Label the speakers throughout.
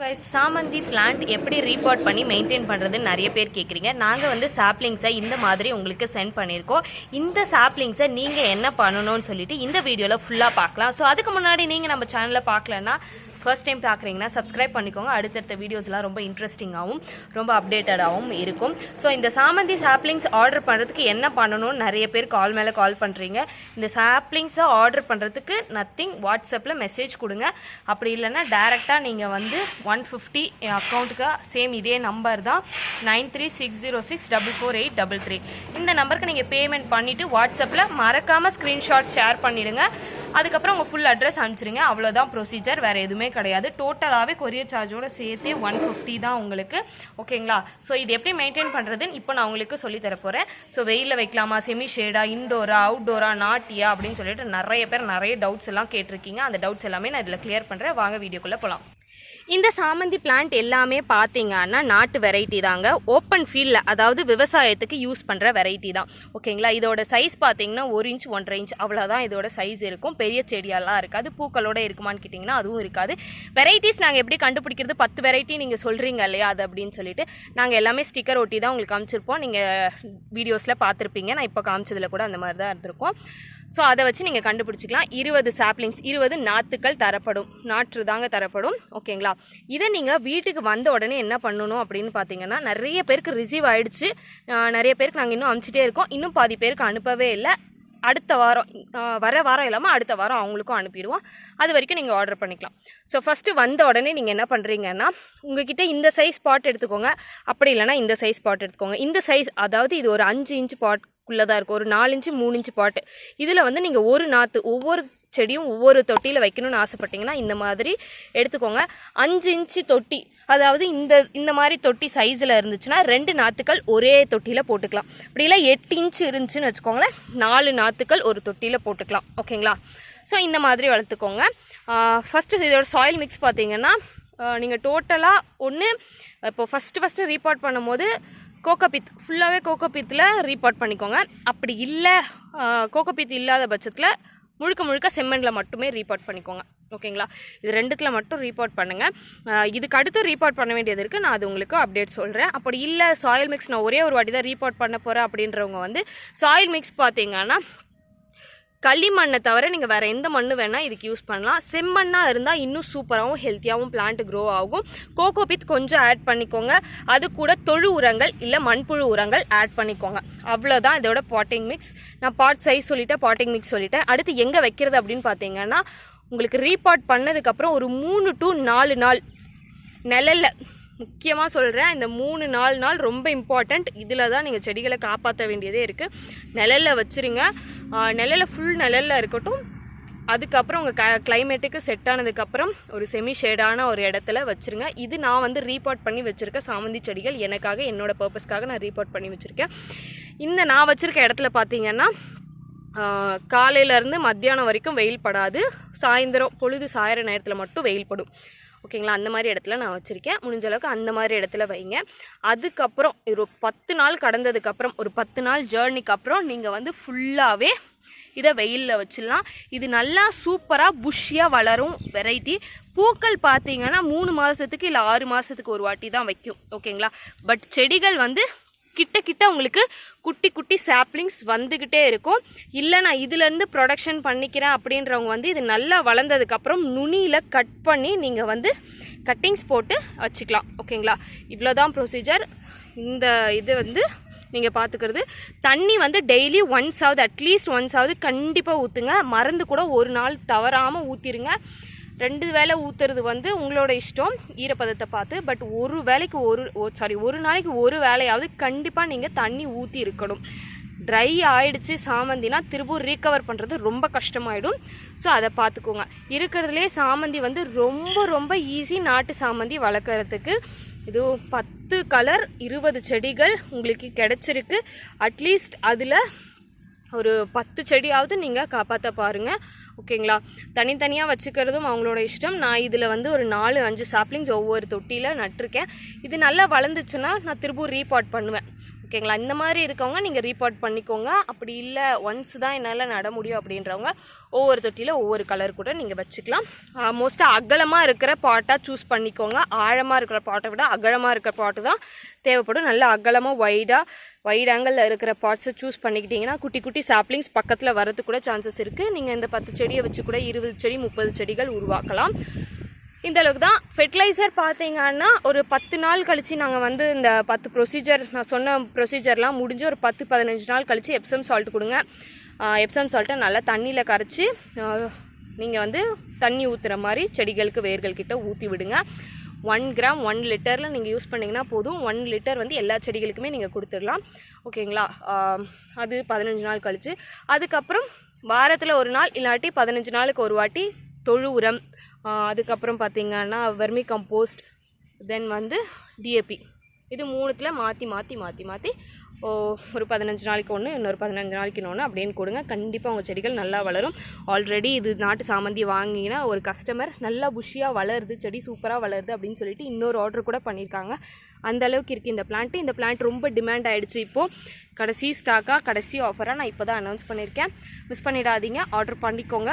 Speaker 1: guys சாமந்தி plant எப்படி repot பண்ணி மெயின்டைன் பண்ணுறதுன்னு நிறைய பேர் கேட்குறீங்க நாங்கள் வந்து சாப்லிங்ஸை இந்த மாதிரி உங்களுக்கு சென்ட் பண்ணியிருக்கோம் இந்த சாப்லிங்ஸை நீங்கள் என்ன பண்ணணும்னு சொல்லிட்டு இந்த வீடியோவில் ஃபுல்லாக பார்க்கலாம். ஸோ அதுக்கு முன்னாடி நீங்கள் நம்ம சேனலில் பார்க்கலன்னா ஃபர்ஸ்ட் டைம் பார்க்குறீங்கன்னா சப்ஸ்கிரைப் பண்ணிக்கோங்க. அடுத்தடுத்த வீடியோஸ்லாம் ரொம்ப இன்ட்ரெஸ்டிங்காகவும் ரொம்ப அப்டேட்டடாகவும் இருக்கும். ஸோ இந்த சாமந்தி சாப்ளிங்ஸ் ஆர்டர் பண்ணுறதுக்கு என்ன பண்ணணும்னு நிறைய பேர் கால் மேலே கால் பண்ணுறீங்க இந்த சாப்ளிங்ஸை ஆர்டர் பண்ணுறதுக்கு நத்திங் வாட்ஸ்அப்பில் மெசேஜ் கொடுங்க. அப்படி இல்லைன்னா டேரெக்டாக நீங்கள் வந்து ஒன் ஃபிஃப்டி என் அக்கௌண்ட்டுக்கு சேம் இதே நம்பர் தான் nine three six zero six double four eight double three இந்த நம்பருக்கு நீங்கள் பேமெண்ட் பண்ணிவிட்டு வாட்ஸ்அப்பில் மறக்காமல் ஸ்க்ரீன்ஷாட் ஷேர் பண்ணிவிடுங்க அதுக்கப்புறம் உங்கள் ஃபுல் அட்ரஸ் அனுப்பிச்சிருங்க. அவ்வளோதான் ப்ரொசீஜர் வேறு எதுவுமே கிடையாது. டோட்டலாகவே கொரியர் சார்ஜோட சேர்த்தே ஒன் ஃபிஃப்டி தான் உங்களுக்கு. ஓகேங்களா ஸோ இது எப்படி மெயின்டைன் பண்ணுறதுன்னு இப்போ நான் உங்களுக்கு சொல்லி தரப்போகிறேன் ஸோ வெயிலில் வைக்கலாமா? செமி ஷேடா இன்டோரா அவுட்டோரா நாட்டியா அப்படின்னு சொல்லிட்டு நிறைய பேர் நிறைய டவுட்ஸ் எல்லாம் கேட்டிருக்கீங்க. அந்த டவுட்ஸ் எல்லாமே நான் இதில் கிளியர் பண்ணுறேன் வாங்க வீடியோக்குள்ளே போகலாம் இந்த சாமந்தி பிளான்ட் எல்லாமே பார்த்தீங்கன்னா நாட்டு வெரைட்டி தாங்க. ஓப்பன் ஃபீல்டில் அதாவது விவசாயத்துக்கு யூஸ் பண்ணுற வெரைட்டி தான். ஓகேங்களா இதோட சைஸ் பார்த்தீங்கன்னா ஒரு இன்ச் ஒன்றரை இன்ச் அவ்வளோதான் இதோட சைஸ் இருக்கும். பெரிய செடியெல்லாம் இருக்காது. பூக்களோட இருக்குமான்னு கேட்டிங்கன்னா அதுவும் இருக்காது. வெரைட்டிஸ் நாங்கள் எப்படி கண்டுபிடிக்கிறது? பத்து வெரைட்டி நீங்கள் சொல்கிறீங்க இல்லையா? அது அப்படின்னு சொல்லிட்டு நாங்கள் எல்லாமே ஸ்டிக்கர் ஒட்டி தான் உங்களுக்கு காமிச்சிருப்போம். நீங்கள் வீடியோஸில் பார்த்துருப்பீங்க நான் இப்போ காமிச்சதில் கூட அந்த மாதிரி தான் இருந்திருக்கும். ஸோ அதை வச்சு நீங்கள் கண்டுபிடிச்சிக்கலாம். இருபது சாப்லிங்ஸ் இருபது நாற்றுக்கள் தரப்படும். நாற்று தாங்க தரப்படும். ஓகேங்களா இதை நீங்கள் வீட்டுக்கு வந்த உடனே என்ன பண்ணணும் அப்படின்னு பார்த்தீங்கன்னா நிறைய பேருக்கு ரிசீவ் ஆகிடுச்சு நிறைய பேருக்கு நாங்கள் இன்னும் அனுப்பிச்சிட்டே இருக்கோம். இன்னும் பாதி பேருக்கு அனுப்பவே இல்லை. அடுத்த வாரம் வர வாரம் இல்லாமல் அடுத்த வாரம் அவங்களுக்கும் அனுப்பிடுவோம். அது வரைக்கும் நீங்கள் ஆர்டர் பண்ணிக்கலாம். ஸோ ஃபஸ்ட்டு வந்த உடனே நீங்கள் என்ன பண்ணுறீங்கன்னா உங்ககிட்ட இந்த சைஸ் பாட் எடுத்துக்கோங்க. அப்படி இல்லைன்னா இந்த சைஸ் பாட் எடுத்துக்கோங்க. இந்த சைஸ் அதாவது இது ஒரு அஞ்சு இன்ச் பாட் தான் இருக்கும். ஒரு நாலு இன்ச்சு மூணு இன்ச்சு பாட்டு இதில் வந்து நீங்கள் ஒரு நாற்று ஒவ்வொரு செடியும் ஒவ்வொரு தொட்டியில் வைக்கணும்னு ஆசைப்பட்டீங்கன்னா இந்த மாதிரி எடுத்துக்கோங்க. அஞ்சு இன்ச்சு தொட்டி அதாவது இந்த இந்த மாதிரி தொட்டி சைஸில் இருந்துச்சுன்னா ரெண்டு நாற்றுக்கள் ஒரே தொட்டியில் போட்டுக்கலாம். அப்படிலாம் எட்டு இன்ச்சு இருந்துச்சுன்னு வச்சுக்கோங்களேன் நாலு நாற்றுக்கள் ஒரு தொட்டியில் போட்டுக்கலாம். ஓகேங்களா? ஸோ இந்த மாதிரி வளர்த்துக்கோங்க. ஃபஸ்ட்டு இதோட சாயில் மிக்ஸ் பார்த்தீங்கன்னா நீங்கள் டோட்டலாக ஒன்று இப்போ ஃபஸ்ட்டு ஃபஸ்ட்டு ரீபார்ட் பண்ணும்போது கோகோபித் ஃபுல்லாகவே கோகோபித்தில் ரீபார்ட் பண்ணிக்கோங்க. அப்படி இல்லை கோகோபித் இல்லாத பட்சத்தில் முழுக்க முழுக்க செம்மண்ணில் மட்டுமே ரீபார்ட் பண்ணிக்கோங்க. ஓகேங்களா இது ரெண்டுத்தில் மட்டும் ரீபார்ட் பண்ணுங்கள் இதுக்கு அடுத்து ரீபார்ட் பண்ண வேண்டியது இருக்குது நான் அது உங்களுக்கு அப்டேட் சொல்கிறேன் அப்படி இல்லை சாயில் மிக்ஸ் நான் ஒரே ஒரு வாட்டி தான் ரீபார்ட் பண்ண போகிறேன் அப்படின்றவங்க வந்து சாயில் மிக்ஸ் பார்த்தீங்கன்னா களிமண்ணை தவிர நீங்கள் வேறு எந்த மண்ணு வேணால் இதுக்கு யூஸ் பண்ணலாம். செம்மண்ணாக இருந்தால் இன்னும் சூப்பராகவும் ஹெல்த்தியாகவும் பிளான்ட் க்ரோ ஆகும். கோகோபித் கொஞ்சம் ஆட் பண்ணிக்கோங்க. அது கூட தொழு உரங்கள் இல்லை மண்புழு உரங்கள் ஆட் பண்ணிக்கோங்க. அவ்வளோதான் இதோட பாட்டிங் மிக்ஸ் நான் பாட் சைஸ் சொல்லிட்டேன் பாட்டிங் மிக்ஸ் சொல்லிட்டேன். அடுத்து எங்கே வைக்கிறது அப்படின்னு பார்த்தீங்கன்னா உங்களுக்கு ரீபாட் பண்ணதுக்கப்புறம் ஒரு மூணு டு நாலு நாள் நிழல்ல முக்கியமாக சொல்கிறேன் இந்த மூணு நாலு நாள் ரொம்ப இம்பார்ட்டண்ட் இதில் தான் நீங்கள் செடிகளை காப்பாற்ற வேண்டியதே இருக்குது நிழலில் வச்சுருங்க. நிழலில் ஃபுல் நிழலில் இருக்கட்டும். அதுக்கப்புறம் உங்கள் க கிளைமேட்டுக்கு செட் ஆனதுக்கப்புறம் ஒரு செமி ஷேடான ஒரு இடத்துல வச்சுருங்க. இது நான் வந்து ரீபார்ட் பண்ணி வச்சுருக்க சாமந்தி செடிகள். எனக்காக என்னோடய பர்பஸ்க்காக நான் ரீபார்ட் பண்ணி வச்சுருக்கேன். இந்த நான் வச்சுருக்க இடத்துல பார்த்தீங்கன்னா காலையிலேருந்து மத்தியானம் வரைக்கும் வெயில் படாது. சாயந்தரம் பொழுது சாயிற நேரத்தில் மட்டும் வெயில் படும். ஓகேங்களா? அந்த மாதிரி இடத்துல நான் வச்சுருக்கேன். முடிஞ்ச அளவுக்கு அந்த மாதிரி இடத்துல வைங்க. அதுக்கப்புறம் ஒரு பத்து நாள் கடந்ததுக்கப்புறம் ஒரு பத்து நாள் ஜேர்னிக்கு அப்புறம் நீங்கள் வந்து ஃபுல்லாகவே இதை வெயிலில் வச்சிடலாம். இது நல்லா சூப்பராக புஷ்ஷியாக வளரும் வெரைட்டி பூக்கள் பார்த்தீங்கன்னா மூணு மாதத்துக்கு இல்லை ஆறு மாதத்துக்கு ஒரு வாட்டி தான் வைக்கும். ஓகேங்களா? பட் செடிகள் வந்து கிட்ட கிட்ட உங்களுக்கு குட்டி குட்டி சாப்லிங்ஸ் வந்துக்கிட்டே இருக்கும். இல்லை நான் இதுலேருந்து ப்ரொடக்ஷன் பண்ணிக்கிறேன் அப்படின்றவங்க வந்து இது நல்லா வளர்ந்ததுக்கப்புறம் நுனியில் கட் பண்ணி நீங்கள் வந்து கட்டிங்ஸ் போட்டு வச்சுக்கலாம். ஓகேங்களா இவ்வளோதான் ப்ரொசீஜர் இந்த இது வந்து நீங்கள் பார்த்துக்கிறது. தண்ணி வந்து டெய்லி ஒன்ஸ் ஆகுது அட்லீஸ்ட் ஒன்ஸ் ஆகுது கண்டிப்பாக ஊற்றுங்க மறந்து கூட ஒரு நாள் தவறாமல் ஊற்றிருங்க ரெண்டு வேளை ஊற்றுறது வந்து உங்களோட இஷ்டம் ஈரப்பதத்தை பார்த்து. பட் ஒரு வேளைக்கு ஒரு சாரி ஒரு நாளைக்கு ஒரு வேலையாவது கண்டிப்பாக நீங்கள் தண்ணி ஊற்றி இருக்கணும். ட்ரை ஆயிடுச்சு சாமந்தினா திரும்ப ரீகவர் பண்ணுறது ரொம்ப கஷ்டமாயிடும். ஸோ அதை பார்த்துக்கோங்க. இருக்கிறதுலே சாமந்தி வந்து ரொம்ப ரொம்ப ஈஸி நாட்டு சாமந்தி வளர்க்குறதுக்கு. இது பத்து கலர் இருபது செடிகள் உங்களுக்கு கிடச்சிருக்கு. அட்லீஸ்ட் அதில் ஒரு பத்து செடியாவது நீங்கள் காப்பாற்ற பாருங்கள் ஓகேங்களா? தனித்தனியாக வச்சுக்கிறதும் அவங்களோட இஷ்டம். நான் இதில் வந்து ஒரு நாலு அஞ்சு சாப்லிங்ஸ் ஒவ்வொரு தொட்டியில் நட்டிருக்கேன். இது நல்லா வளர்ந்துச்சுன்னா நான் திரும்ப ரீபாட் பண்ணுவேன். ஓகேங்களா? இந்த மாதிரி இருக்கவங்க நீங்கள் ரீபாட் பண்ணிக்கோங்க. அப்படி இல்லை ஒன்ஸ் தான் என்னால் நட முடியும் அப்படின்றவங்க ஒவ்வொரு தொட்டியில் ஒவ்வொரு கலர் கூட நீங்கள் வச்சுக்கலாம். மோஸ்ட்டாக அகலமாக இருக்கிற பாட்டாக சூஸ் பண்ணிக்கோங்க. ஆழமாக இருக்கிற பாட்டை விட அகலமாக இருக்கிற பாட்டு தான் தேவைப்படும். நல்ல அகலமாக வைடாக வைட் ஆங்கிளில் இருக்கிற பாட்ஸை சூஸ் பண்ணிக்கிட்டிங்கன்னா குட்டி குட்டி சாப்ளிங்ஸ் பக்கத்தில் வரது கூட சான்சஸ் இருக்குது நீங்கள் இந்த பத்து செடியை வச்சு கூட இருபது செடி முப்பது செடிகள் உருவாக்கலாம். இந்த அளவுக்கு தான் ஃபெர்டிலைசர் பார்த்தீங்கன்னா ஒரு பத்து நாள் கழித்து நாங்கள் வந்து இந்த பத்து ப்ரொசீஜர் நான் சொன்ன ப்ரொசீஜர்லாம் முடிஞ்சு ஒரு பத்து பதினஞ்சு நாள் கழித்து எப்சம் சால்ட் கொடுங்க. எப்சம் சால்ட்டை நல்லா தண்ணியில் கரைச்சி நீங்கள் வந்து தண்ணி ஊற்றுற மாதிரி செடிகளுக்கு வேர்கள் கிட்டே ஊற்றி விடுங்க. ஒன் கிராம் ஒன் லிட்டரில் நீங்கள் யூஸ் பண்ணிங்கன்னா போதும். ஒன் லிட்டர் வந்து எல்லா செடிகளுக்குமே நீங்கள் கொடுத்துடலாம். ஓகேங்களா அது பதினஞ்சு நாள் கழித்து அதுக்கப்புறம் வாரத்தில் ஒரு நாள் இல்லாட்டி பதினஞ்சு நாளுக்கு ஒரு வாட்டி தொழு உரம். அதுக்கப்புறம் பார்த்தீங்கன்னா வெர்மி கம்போஸ்ட் தென் வந்து டிஏபி இது மூணுத்தில் மாற்றி மாற்றி மாற்றி மாற்றி ஓ ஒரு பதினஞ்சு நாளைக்கு ஒன்று இன்னொரு பதினஞ்சு நாளைக்கு ஒன்று அப்படின்னு கொடுங்க. கண்டிப்பாக உங்கள் செடிகள் நல்லா வளரும். ஆல்ரெடி இது நாட்டு சாமந்தி வாங்கினா ஒரு கஸ்டமர் நல்லா புஷியாக வளருது செடி சூப்பராக வளருது அப்படின்னு சொல்லிட்டு இன்னொரு ஆர்டர் கூட பண்ணியிருக்காங்க அந்த அளவுக்கு இருக்குது இந்த பிளான்ட்டு இந்த பிளான்ட் ரொம்ப டிமாண்ட் ஆகிடுச்சு இப்போது கடைசி ஸ்டாக்காக கடைசி ஆஃபராக நான் இப்போ தான் அனௌன்ஸ் பண்ணியிருக்கேன் மிஸ் பண்ணிடாதீங்க ஆர்டர் பண்ணிக்கோங்க.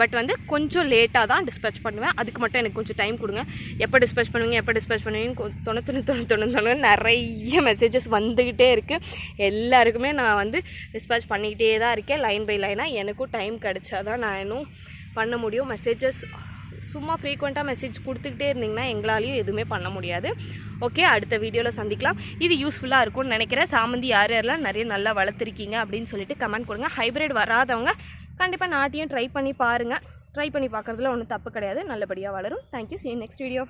Speaker 1: பட் வந்து கொஞ்சம் லேட்டாக தான் டிஸ்பேச் பண்ணுவேன். அதுக்கு மட்டும் எனக்கு கொஞ்சம் டைம் கொடுங்க. எப்போ டிஸ்பேச் பண்ணுவீங்க எப்போ டிஸ்பேச் பண்ணுவீங்கன்னு தொண்ணூத்தொன்று தொண்ணூத்தொன்று தொண்ணூறு நிறைய மெசேஜஸ் வந்துக்கிட்டே இருக்குது எல்லாருக்குமே நான் வந்து டிஸ்பேச் பண்ணிக்கிட்டே தான் இருக்கேன். லைன் பை லைனாக எனக்கும் டைம் கிடைச்சா தான் நான் இன்னும் பண்ண முடியும். மெசேஜஸ் சும்மா ஃப்ரீக்வெண்ட்டாக மெசேஜ் கொடுத்துக்கிட்டே இருந்தீங்கன்னா எங்களாலையும் எதுவுமே பண்ண முடியாது. ஓகே அடுத்த வீடியோவில் சந்திக்கலாம். இது யூஸ்ஃபுல்லாக இருக்கும்னு நினைக்கிறேன். சாமந்தி யார் யாரெல்லாம் நிறைய நல்லா வளர்த்துருக்கீங்க அப்படின்னு சொல்லிட்டு கமெண்ட் கொடுங்க. ஹைப்ரிட் வராதவங்க கண்டிப்பாக நாட்டியும் ட்ரை பண்ணி பாருங்கள் ட்ரை பண்ணி பார்க்குறதுல ஒன்றும் தப்பு கிடையாது. நல்லபடியாக வளரும். Thank you see next video